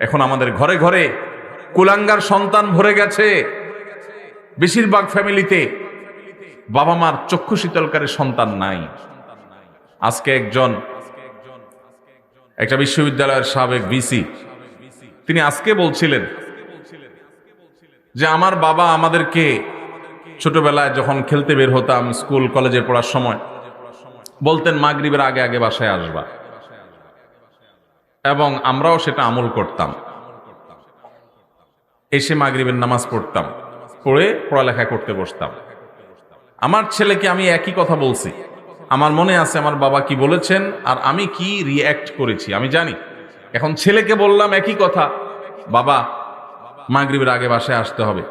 এখন আমাদের ঘরে ঘরে কুলাঙ্গার সন্তান ভরে গেছে। বেশিরভাগ ফ্যামিলিতে বাবা মার চক্ষু শীতলকারী সন্তান নাই। আজকে একজন, একটা বিশ্ববিদ্যালয়ের সাবেক ভিসি, তিনি আজকে বলছিলেন যে আমার বাবা আমাদেরকে ছোটবেলায় যখন খেলতে বের হতাম স্কুল, কলেজে পড়ার সময়, বলতেন মাগরিবের আগে আগে বাসায় আসবা। এবং আমরাও সেটা আমল করতাম। এসে মাগরিবের নামাজ পড়তাম, পড়ে পড়ালেখা করতে বসতাম। আমার ছেলেকে আমি একই কথা বলছি। আমার মনে আছে আমার বাবা কি বলেছেন আর আমি কি রিয়্যাক্ট করেছি, আমি জানি। এখন ছেলেকে বললাম একই কথা, বাবা, মাগরিবের আগে বাসায় আসতে হবে।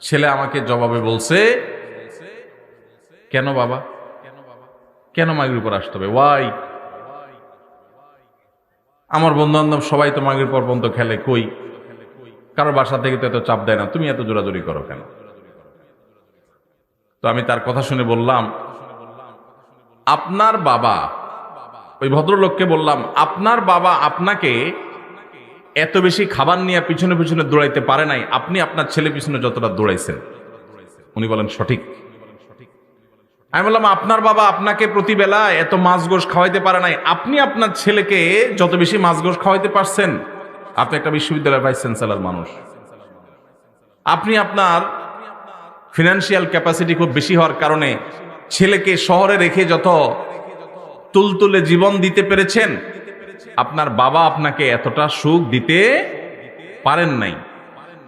ছেলে আমাকে জবাবে বলছে, কেন বাবা? কেন মাগরিব পর আসতে হবে? ওয়াই আমার বন্ধু বান্ধব সবাই তো মাগরিব পর পর্যন্ত খেলে, কই? কারও বাসা থেকে তো এত চাপ দেয় না। তুমি এত জোরাজোরি করো কেন? তো আমি তার কথা শুনে বললাম, আপনার বাবা, ওই ভদ্রলোককে বললাম, আপনার বাবা আপনাকে এত বেশি খাবার নিয়ে পিছনে পিছনে দৌড়াইতে পারে নাই। আপনি আপনার ছেলে পিছনে যতটা দৌড়াইছেন। উনি বলেন, সঠিক। আমি বললাম, আপনার বাবা আপনাকে প্রতিবেলা এত মাছ গোশ খাওয়াইতে পারে নাই। আপনি আপনার ছেলেকে যত বেশি মাছ গোশ খাওয়াইতে পারছেন, আপনি একটা বিশ্ববিদ্যালয়ের ভাইস চ্যান্সেলর মানুষ। আপনি আপনার ফিনান্সিয়াল ক্যাপাসিটি খুব বেশি হওয়ার কারণে ছেলেকে শহরে রেখে যত তুলতুলে জীবন দিতে পেরেছেন, আপনার বাবা আপনাকে এতটা সুখ দিতে পারেন নাই।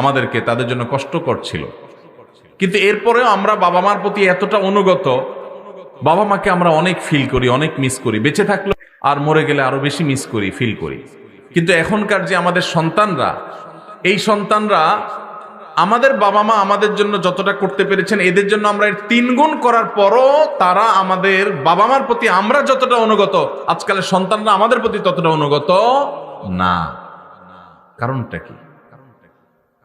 আমাদেরকে তাদের জন্য কষ্টকর ছিল। কিন্তু এরপরেও আমরা বাবা মার প্রতি এতটা অনুগত বাবা মাকে আমরা অনেক ফিল করি, অনেক মিস করি। বেঁচে থাকলে আর মরে গেলে আরও বেশি মিস করি ফিল করি। কিন্তু এখনকার যে আমাদের সন্তানরা, এই সন্তানরা আমাদের বাবা মা আমাদের জন্য যতটা করতে পেরেছেন, এদের জন্য আমরা এর তিন গুণ করার পরও তারা আমাদের বাবা মার প্রতি আমরা যতটা অনুগত, আজকালের সন্তানরা আমাদের প্রতি ততটা অনুগত না। কারণটা কি?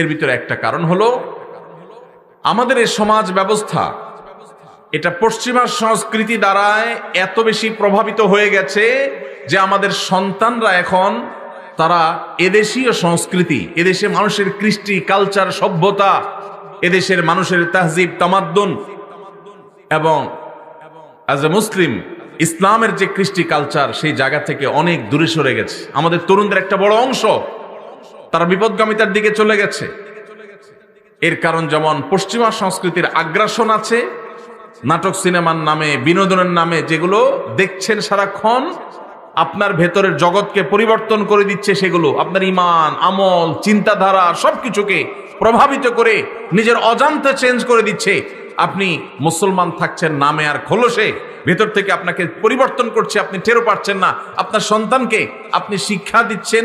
এর ভিতরে একটা কারণ হলো, আমাদের এই সমাজ ব্যবস্থা, এটা পশ্চিমা সংস্কৃতি দ্বারায় এত বেশি প্রভাবিত হয়ে গেছে যে আমাদের সন্তানরা এখন তারা এদেশীয় সংস্কৃতি, এদেশে মানুষের কৃষ্টি কালচার সভ্যতা, এদেশের মানুষের তাহজিব, তামাদ্দুন এবং অ্যাজ এ মুসলিম ইসলামের যে কৃষ্টি কালচার সেই জায়গা থেকে অনেক দূরে সরে গেছে। আমাদের তরুণদের একটা বড় অংশ তারা বিপদগামিতার দিকে চলে গেছে। এর কারণ যেমন পশ্চিমা সংস্কৃতির আগ্রাসন আছে, নাটক সিনেমার নামে, বিনোদনের নামে যেগুলো দেখছেন সারাক্ষণ, আপনার ভেতরের জগৎকে পরিবর্তন করে দিচ্ছে সেগুলো, আপনার ইমান, আমল, চিন্তাধারা, সবকিছুকে প্রভাবিত করে নিজের অজান্তে চেঞ্জ করে দিচ্ছে। আপনি মুসলমান থাকছেন, নামে আর খোলসে, ভেতর থেকে আপনাকে পরিবর্তন করছে, আপনি টেরো পাচ্ছেন না। আপনার সন্তানকে আপনি শিক্ষা দিচ্ছেন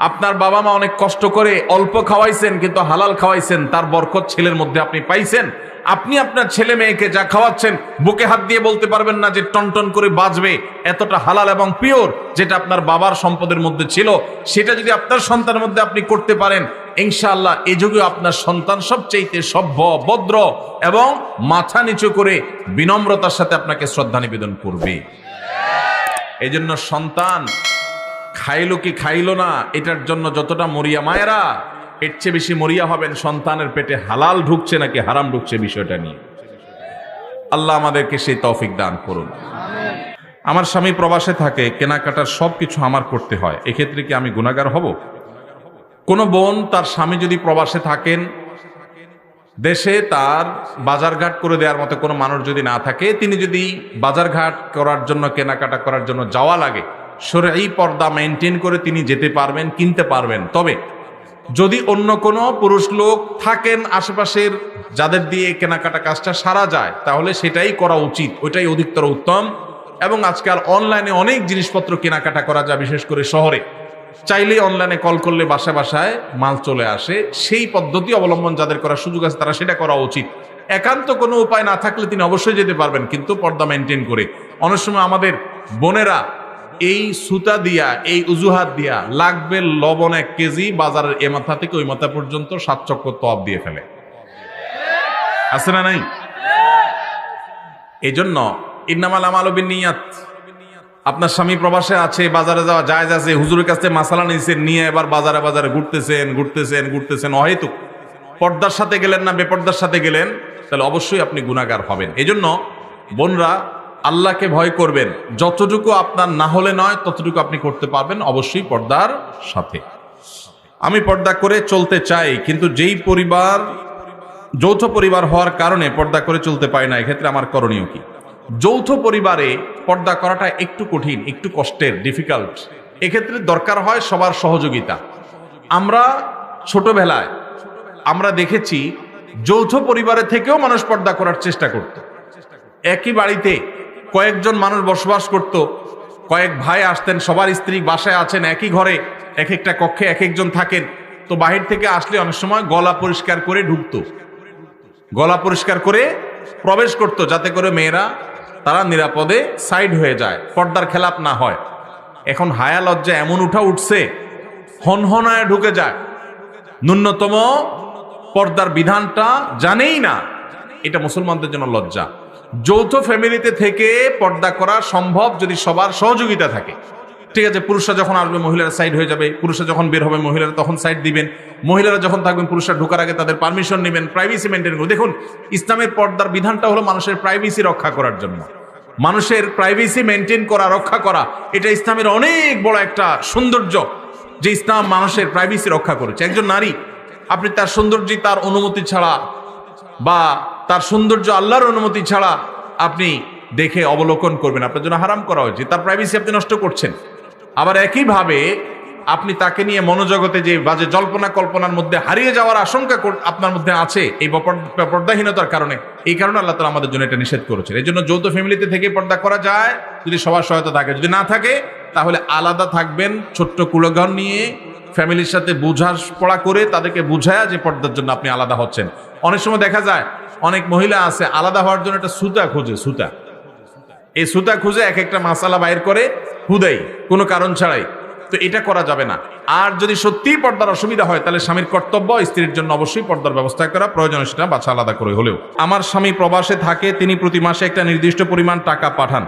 আপনার বাবা মা অনেক কষ্ট করে অল্প খাওয়াইছেন, কিন্তু হালাল খাওয়াইছেন, তার বরকত ছেলের মধ্যে আপনি পাইছেন। আপনি আপনার ছেলে মেয়েকে যা খাওয়াচ্ছেন, বুকে হাত দিয়ে বলতে পারবেন না যে টনটন করে বাজবে এতটা হালাল এবং পিওর যেটা আপনার বাবার সম্পদের মধ্যে ছিল। সেটা যদি আপনার সন্তানের মধ্যে আপনি করতে পারেন, ইনশাআল্লাহ এ যুগে আপনার সন্তান সবচেয়ে সভ্য, ভদ্র এবং মাথা নিচু করে বিনম্রতার সাথে আপনাকে শ্রদ্ধা নিবেদন করবে। এই জন্য সন্তান খাইলো কি খাইলো না, এটার জন্য যতটা মরিয়া মায়েরা, এর চেয়ে বেশি মরিয়া হবেন সন্তানের পেটে হালাল ঢুকছে নাকি হারাম ঢুকছে বিষয়টা নিয়ে। আল্লাহ আমাদেরকে সেই তৌফিক দান করুন। আমার স্বামী প্রবাসে থাকে, কেনাকাটার সব কিছু আমার করতে হয়। এক্ষেত্রে কি আমি গুণাগার হব? কোনো বোন তার স্বামী যদি প্রবাসে থাকেন, দেশে তার বাজারঘাট করে দেওয়ার মতো কোনো মানুষ যদি না থাকে, তিনি যদি বাজারঘাট করার জন্য, কেনাকাটা করার জন্য যাওয়া লাগে সরে এই পর্দা মেনটেন করে তিনি যেতে পারবেন, কিনতে পারবেন। তবে যদি অন্য কোনো পুরুষ লোক থাকেন আশেপাশের, যাদের দিয়ে কেনাকাটা কাজটা সারা যায়, তাহলে সেটাই করা উচিত। ওইটাই অধিকতর উত্তম। এবং আজকাল অনলাইনে অনেক জিনিসপত্র কেনাকাটা করা যায়, বিশেষ করে শহরে। চাইলেই অনলাইনে কল করলে বাসা বাসায় মাল চলে আসে। সেই পদ্ধতি অবলম্বন যাদের করার সুযোগ আছে, তারা সেটা করা উচিত। একান্ত কোনো উপায় না থাকলে তিনি অবশ্যই যেতে পারবেন, কিন্তু পর্দা মেনটেন করে। অনেক সময় আমাদের বোনেরা এই সুতা দিয়া, এই উজুহাত দিয়া লাগবে লবণ এক কেজি, বাজারের এ মাথা থেকে ওই মাথা পর্যন্ত সাত চক্র তপ দিয়ে ফেলে। আছে না নাই? এই জন্য ইন্নামাল আমাল নিয়াত আপনার স্বামী প্রবাসে আছে, বাজারে যাওয়া যায় আছে, হুজুরের কাছে মাসালা নিয়েছেন নিয়ে এবার বাজারে বাজারে ঘুরতেছেন ঘুরতেছেন ঘুরতেছেন, অহেতুক। পর্দার সাথে গেলেন না, বেপর্দার সাথে গেলেন, তাহলে অবশ্যই আপনি গুণাগার হবেন। এই জন্য বোনরা আল্লাহকে ভয় করবেন। যতটুকু আপনার না হলে নয়, ততটুকু আপনি করতে পারবেন অবশ্যই পর্দার সাথে। আমি পর্দা করে চলতে চাই, কিন্তু যেই পরিবার, যৌথ পরিবার হওয়ার কারণে পর্দা করে চলতে পারি না, এক্ষেত্রে আমার করণীয় কি? যৌথ পরিবারে পর্দা করাটা একটু কঠিন, একটু কষ্টের ডিফিকাল্ট এক্ষেত্রে দরকার হয় সবার সহযোগিতা। আমরা ছোটবেলায় আমরা দেখেছি, যৌথ পরিবারে থেকেও মানুষ পর্দা করার চেষ্টা করত। একই বাড়িতে কয়েকজন মানুষ বসবাস করত। কয়েক ভাই আসতেন, সবার স্ত্রী বাসায় আছেন, একই ঘরে, এক একটা কক্ষে এক একজন থাকেন। তো বাহির থেকে আসলে অনেক সময় গলা পরিষ্কার করে ঢুকতো। গলা পরিষ্কার করে প্রবেশ করত, যাতে করে মেয়েরা তারা নিরাপদে সাইড হয়ে যায়, পর্দার খেলাপ না হয়। এখন হায়া লজ্জা এমন উঠা উঠছে, হনহনায় ঢুকে যায়। ন্যূনতম পর্দার বিধানটা জানেই না, এটা মুসলমানদের জন্য লজ্জা। যৌথ ফ্যামিলিতে থেকে পর্দা করা সম্ভব যদি সবার সহযোগিতা থাকে। ঠিক আছে, পুরুষরা যখন আসবে, মহিলারা সাইড হয়ে যাবে। পুরুষরা যখন বের হবে, মহিলারা তখন সাইড দিবেন। মহিলারা যখন থাকবেন, পুরুষরা ঢোকার আগে তাদের পারমিশন নেবেন প্রাইভেসি মেনটেন করবে দেখুন, ইসলামের পর্দার বিধানটা হলো মানুষের প্রাইভেসি রক্ষা করার জন্য। মানুষের প্রাইভেসি মেনটেন করা, রক্ষা করা, এটা ইসলামের অনেক বড় একটা সৌন্দর্য যে ইসলাম মানুষের প্রাইভেসি রক্ষা করেছে। একজন নারী, আপনি তার সৌন্দর্য, তার অনুমতি ছাড়া বা তার সৌন্দর্য আল্লাহর অনুমতি ছাড়া আপনি দেখে অবলোকন করবেন। আপনার জন্য হারাম করা হয়েছে। তার প্রাইভেসি আপনি নষ্ট করছেন। আবার একইভাবে আপনি তাকে নিয়ে মনোজগতে যে বাজে জল্পনা কল্পনার মধ্যে হারিয়ে যাওয়ার আশঙ্কা আপনার মধ্যে আছে, এই পর্দাহীনতার কারণে, এই কারণে আল্লাহ তালা আমাদের জন্য এটা নিষেধ করেছেন। এই জন্য যৌথ ফ্যামিলিতে থেকে পর্দা করা যায়। যদি সবার সহায়তা থাকে, যদি না থাকে, তাহলে আলাদা থাকবেন ছোট্ট কুলগণ নিয়ে ফ্যামিলির সাথে পড়া করে তাদেরকে বুঝায়া যে পর্দার জন্য আপনি আলাদা হচ্ছেন। অনেক সময় দেখা যায়, অনেক মহিলা আছে, আলাদা হওয়ার জন্য একটা সুতা খোঁজে, সুতা। এই সুতা খুঁজে এক একটা মাসালা বাইর করে হুদাই কোনো কারণ ছাড়াই। তো এটা করা যাবে না। আর যদি সত্যিই পর্দার অসুবিধা হয়, তাহলে স্বামীর কর্তব্য স্ত্রীর জন্য অবশ্যই পর্দার ব্যবস্থা করা প্রয়োজন সেটা বাছা আলাদা করে হলেও। আমার স্বামী প্রবাসে থাকে, তিনি প্রতি মাসে একটা নির্দিষ্ট পরিমাণ টাকা পাঠান।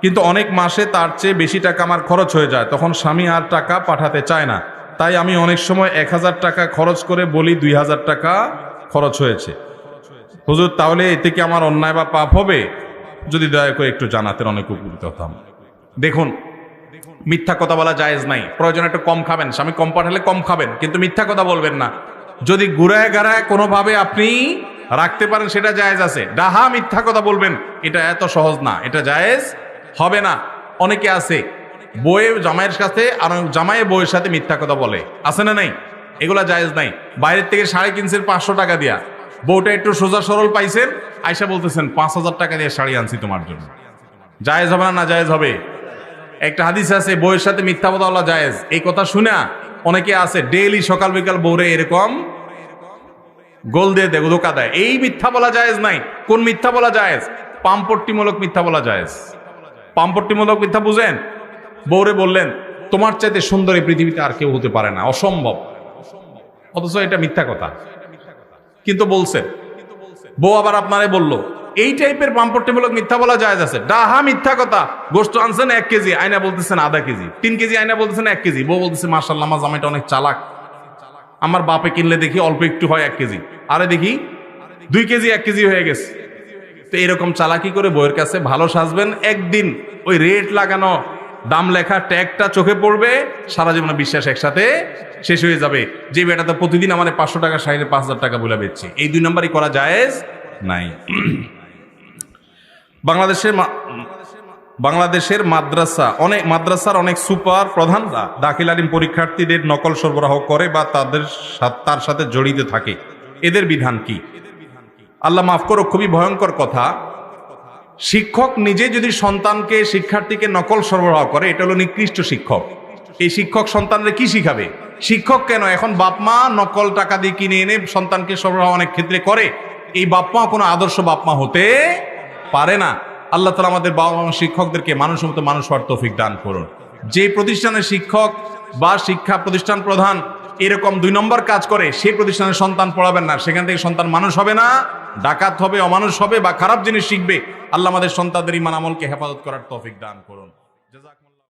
কিন্তু অনেক মাসে তার চেয়ে বেশি টাকা আমার খরচ হয়ে যায়, তখন স্বামী আর টাকা পাঠাতে চায় না। তাই আমি অনেক সময় এক হাজার টাকা খরচ করে বলি দুই হাজার টাকা খরচ হয়েছে। হুজুর, তাহলে এতে কি আমার অন্যায় বা পাপ হবে? যদি দয়া করে একটু জানাতেন অনেক উপকৃত হতাম। দেখুন, মিথ্যা কথা বলা জায়েজ নাই। প্রয়োজন একটু কম খাবেন। স্বামী কম পাঠালে কম খাবেন, কিন্তু মিথ্যা কথা বলবেন না। যদি ঘুরায় গাড়ায় কোনোভাবে আপনি রাখতে পারেন, সেটা জায়েজ আছে। ডাহা মিথ্যা কথা বলবেন, এটা এত সহজ না। এটা জায়েজ হবে না। অনেকে আছে বইয়ে জামাইয়ের কাছে আর জামাইয়ের বইয়ের সাথে মিথ্যা কথা বলে। আছে না নাই? এগুলা জায়েজ নাই। বাইরের থেকে শাড়ি কিনছেন পাঁচশো টাকা দিয়া। বউটা একটু সোজা সরল পাইছেন আয়সা বলতেছেন, পাঁচ হাজার টাকা দিয়ে শাড়ি আনছি তোমার জন্য। জায়েজ হবে না না জায়েজ হবে? একটা হাদিস আছে, বউয়ের সাথে মিথ্যা কথা বলা জায়েজ। এই কথা শুনা, অনেকে আছে, ডেইলি সকাল বিকাল বউরে এরকম গোল দিয়ে দেয়, ধোকা দেয়। এই মিথ্যা বলা জায়েজ নাই। কোন মিথ্যা বলা জায়েজ? পাম্পট্টিমূলক মিথ্যা বলা জায়েজ। পাম্পট্টিমূলক মিথ্যা বুঝেন? বৌরে বললেন, তোমার চাইতে সুন্দর এই পৃথিবীতে আর কেউ হতে পারে না, অসম্ভব। অথচ এটা মিথ্যা কথা। কিন্তু বলছে, বউ আবার আপনারে বলল, এই টাইপের পাম্পট্টিমূলক মিথ্যা বলা যায় আছে। ডাহা, মিথ্যা কথা। গোস্ত আনছেন এক কেজি, আয়না বলতেছেন আধা কেজি। তিন কেজি আয়না বলতেছেন এক কেজি। বউ বলতেছে মার্শাল্লাহ আমার জামাইটা অনেক চালাক। আমার বাপে কিনলে দেখি অল্প একটু হয় এক কেজি। আরে দেখি, দুই কেজি, এক কেজি হয়ে গেছে। তো এরকম চালাকি করে বইয়ের কাছে ভালো সাজবেন। একদিন ওই রেট লাগানো দাম লেখা ট্যাগটা চোখে পড়বে, সারা জীবনে বিশ্বাস একসাথে শেষ হয়ে যাবে। যে বেটাতে প্রতিদিন আমাদের পাঁচশো টাকা সাইডে পাঁচ হাজার টাকা বলে বেচছে। এই দুই নম্বরই করা জায়েজ? নাই। বাংলাদেশের বাংলাদেশের মাদ্রাসা, অনেক মাদ্রাসার অনেক সুপার প্রধানরা দাখিল আলিম পরীক্ষার্থীদের নকল সরবরাহ করে বা তাদের তার সাথে জড়িত থাকে। এদের বিধান কি? আল্লাহ মাফ করো, খুবই ভয়ঙ্কর কথা। শিক্ষক নিজে যদি সন্তানকে, শিক্ষার্থীকে নকল সরবরাহ করে, এটা হলো নিকৃষ্ট শিক্ষক। এই শিক্ষক সন্তানরা কি শিখাবে? শিক্ষক কেন? এখন বাপ মা নকল টাকা দিয়ে কিনে এনে সন্তানকে সরবরাহ অনেক ক্ষেত্রে করে। এই বাপ মা কোনো আদর্শ বাপ মা হতে পারে না। আল্লাহ তালা আমাদের বাবা মা শিক্ষকদেরকে মানুষের মতো মানুষ হওয়ার তৌফিক দান করুন। যে প্রতিষ্ঠানের শিক্ষক বা শিক্ষা প্রতিষ্ঠান প্রধান এরকম দুই নম্বর কাজ করে সেই প্রতিষ্ঠানে সন্তান পড়াবেন না। সেখান থেকে সন্তান মানুষ হবে না, ডাকাত হবে, অমানুষ হবে বা খারাপ জিনিস শিখবে। আল্লাহ আমাদের সন্তানদের ইমান আমলকে হেফাজত করার তফিক দান করুন।